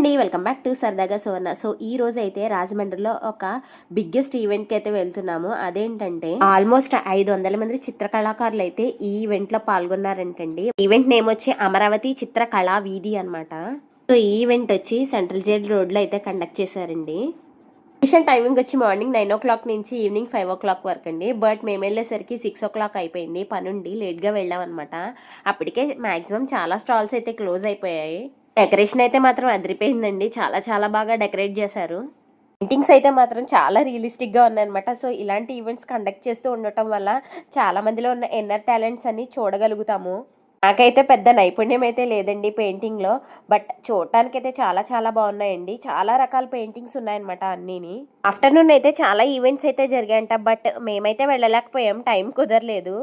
అండి welcome back to సరదాగా సువర్ణ. So ఈ రోజు అయితే రాజమండ్రిలో ఒక బిగ్గెస్ట్ ఈవెంట్కి అయితే వెళ్తున్నాము. అదేంటంటే ఆల్మోస్ట్ ఐదు వందల మంది చిత్రకళాకారులు అయితే ఈ ఈవెంట్లో పాల్గొన్నారంటండి. ఈవెంట్ నేమ్ వచ్చి అమరావతి చిత్రకళా వీధి అనమాట సో ఈ ఈవెంట్ వచ్చి సెంట్రల్ జైల్ రోడ్లో అయితే కండక్ట్ చేశారండి. మిషన్ టైమింగ్ వచ్చి మార్నింగ్ నైన్ ఓ క్లాక్ నుంచి ఈవినింగ్ ఫైవ్ ఓ క్లాక్ వరకు అండి బట్ మేము వెళ్ళేసరికి సిక్స్ ఓ క్లాక్ అయిపోయింది. పనుండి లేట్గా వెళ్ళాం అనమాట అప్పటికే మాక్సిమం చాలా స్టాల్స్ అయితే క్లోజ్ అయిపోయాయి. డెకరేషన్ అయితే మాత్రం అదిరిపోయిందండి. చాలా చాలా బాగా డెకరేట్ చేశారు. పెయింటింగ్స్ అయితే మాత్రం చాలా రియలిస్టిక్గా ఉన్నాయన్నమాట. సో ఇలాంటి ఈవెంట్స్ కండక్ట్ చేస్తూ ఉండటం వల్ల చాలా మందిలో ఉన్న ఎన్నర్ టాలెంట్స్ అని చూడగలుగుతాము. నాకైతే పెద్ద నైపుణ్యం అయితే లేదండి పెయింటింగ్లో. బట్ చూడటానికైతే చాలా చాలా బాగున్నాయండి. చాలా రకాల పెయింటింగ్స్ ఉన్నాయన్నమాట అన్నీని. ఆఫ్టర్నూన్ అయితే చాలా ఈవెంట్స్ అయితే జరిగాయంట. బట్ మేమైతే వెళ్ళలేకపోయాం. టైం కుదరలేదు.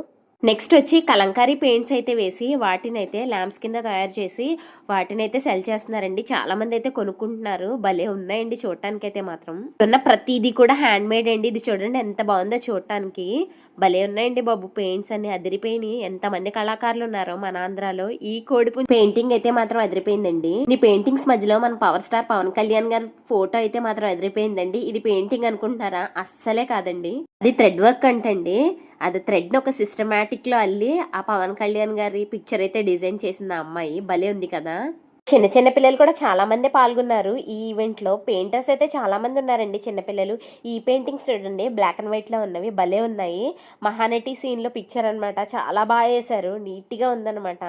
నెక్స్ట్ వచ్చి కలంకారీ పెయింట్స్ అయితే వేసి వాటిని అయితే ల్యాంప్స్ కింద తయారు చేసి వాటిని అయితే సెల్ చేస్తున్నారండి. చాలా మంది అయితే కొనుక్కుంటున్నారు. భలే ఉన్నాయండి చూడటానికి అయితే మాత్రం. ఉన్న ప్రతిదీ కూడా హ్యాండ్ మేడ్ అండి. ఇది చూడండి ఎంత బాగుందో చూడటానికి. భలే ఉన్నాయండి బాబు పెయింట్స్ అన్ని అదిరిపోయినాయి. ఎంత మంది కళాకారులు ఉన్నారో మన ఆంధ్రాలో. ఈ కోడిపు పెయింటింగ్ అయితే మాత్రం అదిరిపోయిందండి. ఈ పెయింటింగ్స్ మధ్యలో మన పవర్ స్టార్ పవన్ కళ్యాణ్ గారి ఫోటో అయితే మాత్రం అదిరిపోయిందండి. ఇది పెయింటింగ్ అనుకుంటున్నారా? అస్సలే కాదండి. అది థ్రెడ్ వర్క్ అంటండి. అది థ్రెడ్ని ఒక సిస్టమాటిక్లో అల్లి ఆ పవన్ కళ్యాణ్ గారి పిక్చర్ అయితే డిజైన్ చేసింది ఆ అమ్మాయి. భలే ఉంది కదా. చిన్న చిన్న పిల్లలు కూడా చాలామంది పాల్గొన్నారు. ఈ ఈవెంట్లో పెయింటర్స్ అయితే చాలామంది ఉన్నారండి చిన్నపిల్లలు ఈ పెయింటింగ్స్ చూడండి బ్లాక్ అండ్ వైట్లో ఉన్నవి భలే ఉన్నాయి. మహానటి సీన్లో పిక్చర్ అనమాట చాలా బాగా వేశారు నీట్గా ఉందన్నమాట.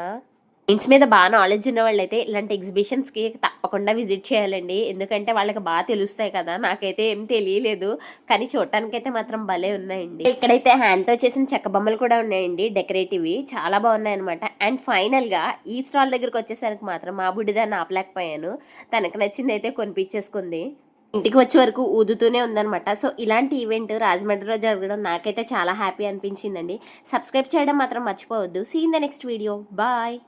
పెయింట్స్ మీద బాగా నాలెడ్జ్ ఉన్న వాళ్ళైతే ఇలాంటి ఎగ్జిబిషన్స్కి తప్పకుండా విజిట్ చేయాలండి. ఎందుకంటే వాళ్ళకి బాగా తెలుస్తాయి కదా. నాకైతే ఏం తెలియలేదు. కానీ చూడటానికైతే మాత్రం భలే ఉన్నాయండి. ఇక్కడైతే హ్యాండ్తో చేసిన చెక్క బొమ్మలు కూడా ఉన్నాయండి డెకరేటివ్వి చాలా బాగున్నాయి అనమాట అండ్ ఫైనల్గా ఈ స్టాల్ దగ్గరకు వచ్చేసరికి మాత్రం మా బుడ్డిదాన్ని ఆపలేకపోయాను. తనకు నచ్చింది అయితే కొనిపించేసుకుంది. ఇంటికి వచ్చే వరకు ఊదుతూనే ఉందన్నమాట. సో ఇలాంటి ఈవెంట్ రాజమండ్రిలో జరగడం నాకైతే చాలా హ్యాపీ అనిపించిందండి. సబ్స్క్రైబ్ చేయడం మాత్రం మర్చిపోవద్దు. See in the next video bye